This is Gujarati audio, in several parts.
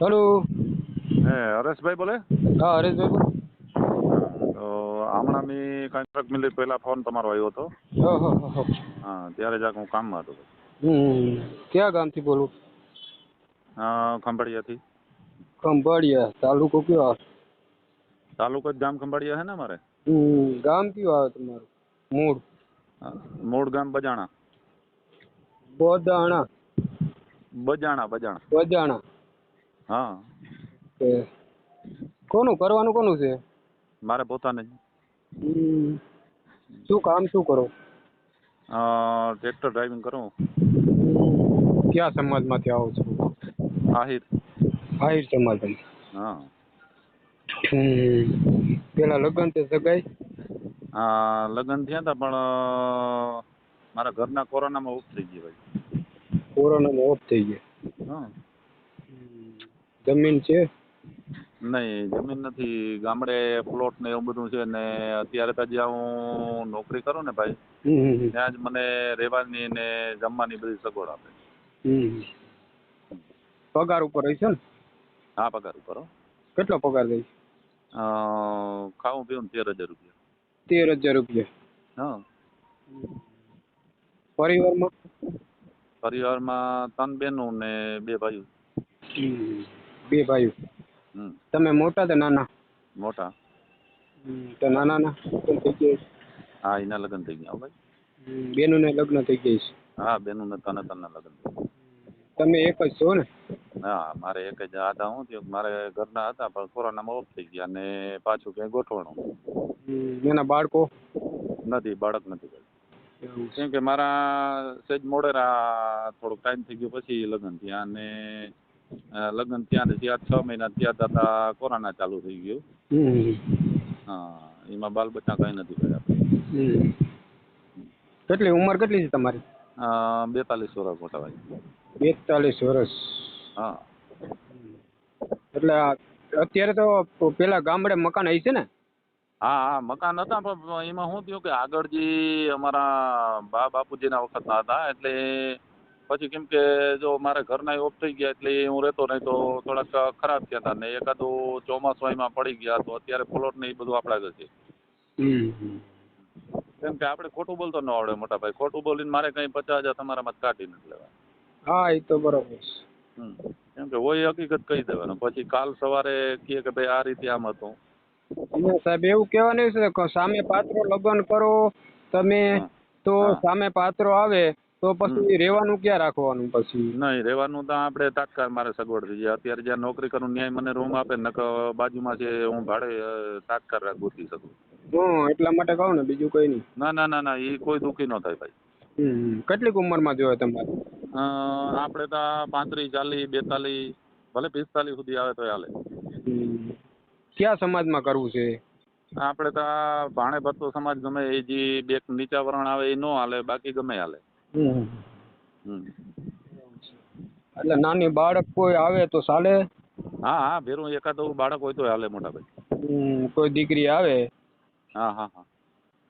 હલો. હે હરેશભાઈ બોલે? હા હરેશભાઈ બોલો. તો હમણાં મેં કાંઈ ટ્રક મિનિટ પહેલાં ફોન તમારો આવ્યો હતો. હો ત્યારે જાક હું કામમાં હતો. હમ ક્યાં ગામથી બોલું? હા ખંભાળિયાથી. ખંભાળિયા તાલુકો કયો આવે તાલુકો જ ગામ ખંભાળિયા હે ને મારે ગામ કયું આવે તમારું? મૂળ? મૂળ ગામ બજાણા. બજાણા. બજાણા બજાણા. બજાણા. હા. કોનું? કરવાનું કોનું છે? મારે પોતાને જ. શું કામ શું કરો? અ, ટ્રેક્ટર ડ્રાઇવિંગ કરું. કયા સમાજમાંથી આવો છો? આહિર આહિર સમાજ હા. પેલા લગ્ન તે સગાઈ? આ લગ્ન થયા હતા પણ મારા ઘરના કોરોનામાં ઓફ થઈ ગયા ભાઈ. કોરોનામાં ઓફ થઈ ગયા? હા. જમીન છે? નહીં જમીન નથી. ગામડે પ્લોટ ને એવું બધું છે ને અત્યારે તો જ્યાં હું નોકરી કરું ને ભાઈ. ત્યાં જ મને રહેવાની ને જમવાની બધી સગવડ આપે. પગાર ઉપર હશે ને? હા પગાર ઉપર હો. કેટલો પગાર દઈશ? અ, ખાવું પીવું તેર હજાર રૂપિયા. તેર હજાર રૂપિયા. હા. પરિવારમાં? પરિવારમાં ત્રણ બહેનો ને બે ભાઈઓ. બે ભાઈઓ. તમે મોટા કે નાના? મોટા. તો નાના ના લગ્ન થઈ ગયા હા એના લગ્ન થઈ ગયા ભાઈ. બેનું ને લગ્ન થઈ ગયા છે? હા બેનું ને તને તને લગ્ન તમે એક જ છો ને? હા મારે એક જ હતા હું થયું મારે ઘરના હતા પણ કોરોનામાં ઓફ થઈ ગયા અને પાછું ક્યાંય ગોઠવણું. એના બાળકો? નથી બાળક નથી કેમ કે મારા સેજ મોડેરા થોડોક ટાઈમ થઈ ગયો પછી લગ્ન થયા અને લગ્ન ત્યાં ત્યાં છ મહિના ત્યાં થતા કોરોના ચાલુ થઈ ગયું. હા એમાં બાલ બચ્ચા કઈ નથી કર્યા. કેટલી ઉંમર કેટલી છે તમારી? બેતાલીસ વર્ષ મોટા ભાઈ. બેતાલીસ વર્ષ હા. એટલે અત્યારે તો પેલા ગામડે મકાન હશે ને? હા હા મકાન હતા પણ એમાં શું થયું કે આગળ જે અમારા બા બાપુજીના વખતના હતા એટલે પછી કેમ કે જો મારે ઘરના ઓફ થઈ ગયા એટલે હું રહેતો નહીં તો થોડાક ખરાબ થયા હતા ને એકાદું ચોમાસું એમાં પડી ગયા તો અત્યારે પ્લોટ ને એ બધું આપણા જ છે. કેમ કે આપણે ખોટું બોલતો ન આવડે મોટા ભાઈ. ખોટું બોલીને મારે કંઈ પચાસ હજાર તમારામાં કાઢી નથી લેવા હા એ તો બરોબર. કેમ કે હોય હકીકત કહી દેવાનું. પછી કાલ સવારે કહે કે ભાઈ આ રીતે આમ હતું. સાહેબ એવું કહેવાનું છે સામે પાત્રો લગ્ન કરો તમે તો સામે પાત્રો આવે તો પછી રહેવાનું ક્યાં રાખવાનું પછી? નહીં રહેવાનું તો આપણે તાત્કાલ મારે સગવડ થઈ જાય અત્યારે જ્યાં નોકરી કરું ન્યાય મને રૂમ આપે ને બાજુમાં છે હું ભાડે તાત્કાલ રાખ ગોતી શકું હું એટલા માટે કહું ને બીજું કઈ નહીં. ના ના ના ના એ કોઈ દુઃખી ન થાય ભાઈ. હમ કેટલીક ઉંમરમાં જોઈએ તમારે? આપણે તો પાંત્રીસ ચાલીસ બેતાલીસ ભલે પિસ્તાલીસ સુધી આવે તો હાલે. કયા સમાજમાં કરવું છે? આપણે તો ભાણે ભરતો સમાજ ગમે એ જે બે નીચા વરણ આવે એ ન હાલે બાકી ગમે હાલે. એટલે નાની બાળક કોઈ આવે તો ચાલે? હા હા ભેરું એકાદ બાળક હોય તો હાલે મોટા ભાઈ. કોઈ દીકરી આવે? હા હા હા.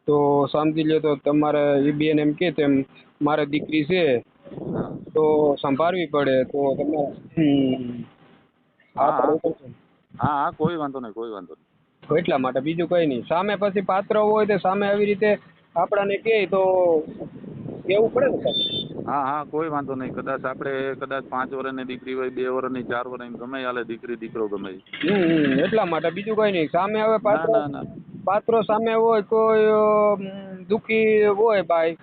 તો સમજી લે તો તમારે એ બેન એમ કે તેમ મારે દીકરી છે તો સંભાળવી પડે તો તમે હમ, હા, હા. હા હા કોઈ વાંધો નહીં કોઈ વાંધો નહીં. એટલા માટે બીજું કંઈ નહીં. સામે પછી પાત્ર હોય તો સામે આવી રીતે આપણાને કહે તો કેવું પડે ને સાહેબ? હા હા કોઈ વાંધો નહીં. કદાચ આપણે કદાચ પાંચ વર્ષની દીકરી હોય બે વર્ષની ચાર વર્ષની ગમે હાલે દીકરી દીકરો ગમે હમ એટલા માટે. બીજું કઈ નહીં. સામે હવે પાત્ર પાત્રો સામે હોય કોઈ દુખી હોય ભાઈ.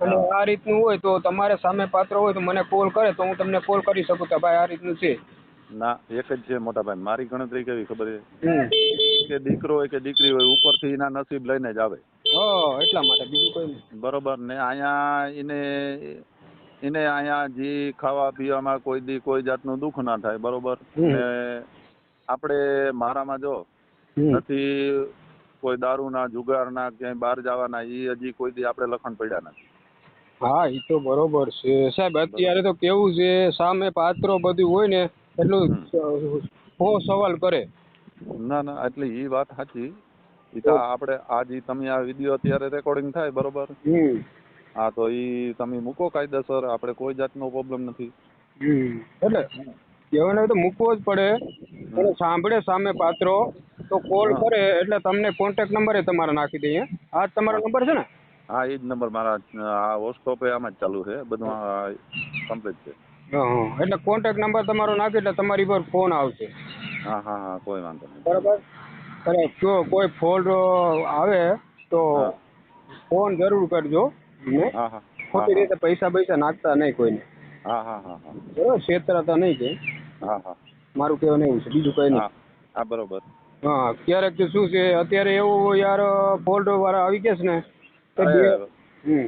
અને આ રીતનું હોય તો તમારે સામે પાત્ર હોય તો મને કોલ કરે તો હું તમને કોલ કરી શકું કે ભાઈ આ રીતનું છે. ના એક જ છે મોટા ભાઈ મારી ગણતરી કેવી ખબર છે? કે દીકરો હોય કે દીકરી હોય ઉપરથી એના નસીબ લઈને જ આવે. એટલા માટે બીજું કોઈ બરોબર ને અહીંયા એને એને અહીંયા જે ખાવા પીવામાં કોઈ દી કોઈ જાતનું દુઃખ ના થાય બરોબર? ને આપણે મારામાં જો નથી કોઈ દારૂના જુગારના ક્યાંય બહાર જવાના એ હજી કોઈ દી આપણે લખણ પડ્યા નથી. હા એ તો બરોબર છે. સાહેબ અત્યારે તો કેવું છે સામે પાત્રો બધું હોય ને એટલું બહુ સવાલ કરે. ના ના એટલે એ વાત સાચી. ઈ તો આપણે આ તમે આ વીડિયો અત્યારે રેકોર્ડિંગ થાય બરોબર? હા તો એ તમે મૂકો કાયદેસર આપણે કોઈ જાતનો પ્રોબ્લેમ નથી. એટલે કહેવાને તો મૂકવો જ પડે. અને સાંભળે સામે પાત્રો તો કોલ કરે એટલે તમને કોન્ટેક્ટ નંબરે તમારે નાખી દઈએ. આ તમારો નંબર છે ને? હા એ જ નંબર મારા આ વોટ્સઅપ આમાં જ ચાલુ છે. બધું કમ્પ્લીટ છે. એટલે કોન્ટેક્ટ નંબર તમારો નાખી એટલે તમારી પર ફોન આવશે. હા હા હા કોઈ વાંધો નહીં. બરાબર? અને જો કોઈ ફોલ્ટ આવે તો ફોન જરૂર કરજો ને હા હા. ખોટી રીતે પૈસા પૈસા નાખતા નહીં કોઈને. હા હા હા હા. બરાબર? છેતરાતા નહીં કે. હા હા. મારું કહેવાનું એવું છે બીજું કંઈ નહીં. હા બરોબર. હા ક્યારેક શું છે અત્યારે એવું યાર ફોલ્ટ વાળા આવી ગયા છે ને હમ.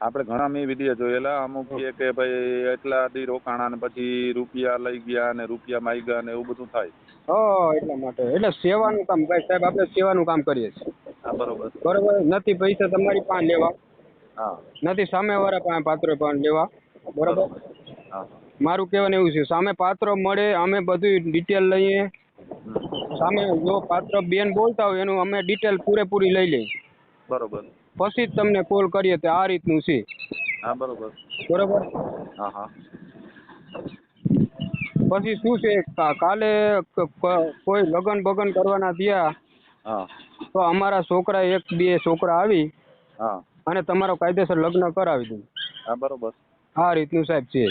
આપણે ઘણા મેં વીડિયો જોયેલા. અમુક કે કે ભાઈ એટલા દી રોકાણા ને પછી રૂપિયા લઈ ગયા ને રૂપિયા માઈ ગયા ને એવું બધું થાય. હા એટલા માટે. એટલે સેવાનું કામ ભાઈ સાહેબ આપણે સેવાનું કામ કરીએ છીએ. હા બરોબર. બરોબર? નથી પૈસા તમારી પાસે લેવા. હા. નથી સામેવાળા પાસે પાત્ર પણ લેવા. બરોબર? હા. મારું કહેવાનું એવું છે સામે પાત્ર મળે અમે બધું ડિટેલ લઈએ. સામે જો પાત્ર બેન બોલતા હોય એનું અમે ડિટેલ પૂરેપૂરી લઈ લઈએ. બરોબર. પછી જ તમને કોલ કરીએ તો આ રીતનું છે. હા બરોબર. બરોબર? હા હા. પછી શું છે કાલે કોઈ લગ્ન બગન કરવાના થયા? હા. તો અમારા છોકરા એક બે છોકરા આવી હા. અને તમારો કાયદેસર લગ્ન કરાવી દઉં. હા બરોબર. આ રીતનું સાહેબ છે.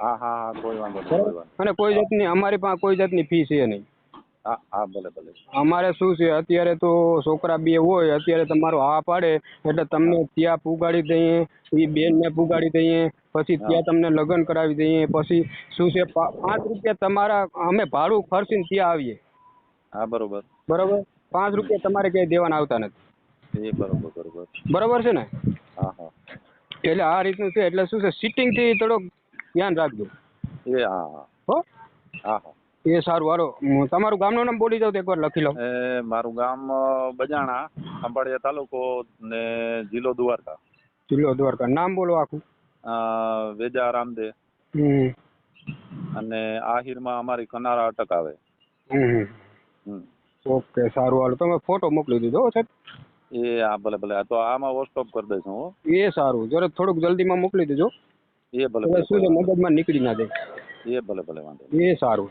હા હા કોઈ વાંધો નહીં. અને કોઈ જાતની અમારી પાસે કોઈ જાતની ફી છે નહીં. હા હા ભલે ભલે. અમારે શું છે અત્યારે તો છોકરા બે હોય અત્યારે તમારો હા પાડે એટલે તમને ત્યાં પુગાડી દઈએ એ બેનને પુગાડી દઈએ પછી ત્યાં તમને લગ્ન કરાવી દઈએ પછી શું છે પાંચ રૂપિયા તમારા અમે ભાડું ખર્ચીને ત્યાં આવીએ. હા બરોબર. બરોબર? પાંચ રૂપિયા તમારે ક્યાંય દેવાના આવતા નથી. એ બરોબર બરોબર. બરોબર છે ને? હા હા. એટલે આ રીતનું છે એટલે શું છે સિટિંગથી થોડોક ધ્યાન રાખજો. એ હા હા. હો? હા હા. એ સારું હાલો. તમારું ગામનું નામ બોલી જાવ તો એકવાર લખી લો એ મારું ગામ બજાણા ખંભાળિયા તાલુકો ને જિલ્લો દ્વારકા. જિલ્લો દ્વારકા. નામ બોલો આખું. વેજા રામદે અને આહિરમાં અમારી કનારા અટક આવે. ઓકે સારું હાલો. તમે ફોટો મોકલી દીધો છે સાહેબ. એ હા ભલે ભલે. તો આમાં વોટ્સઅપ કરી દઈશ હું. એ સારું. જરા થોડુંક જલ્દીમાં મોકલી દેજો. એ ભલે શું છે મગજમાં નીકળી ના જાય. એ ભલે ભલે વાંધો. એ સારું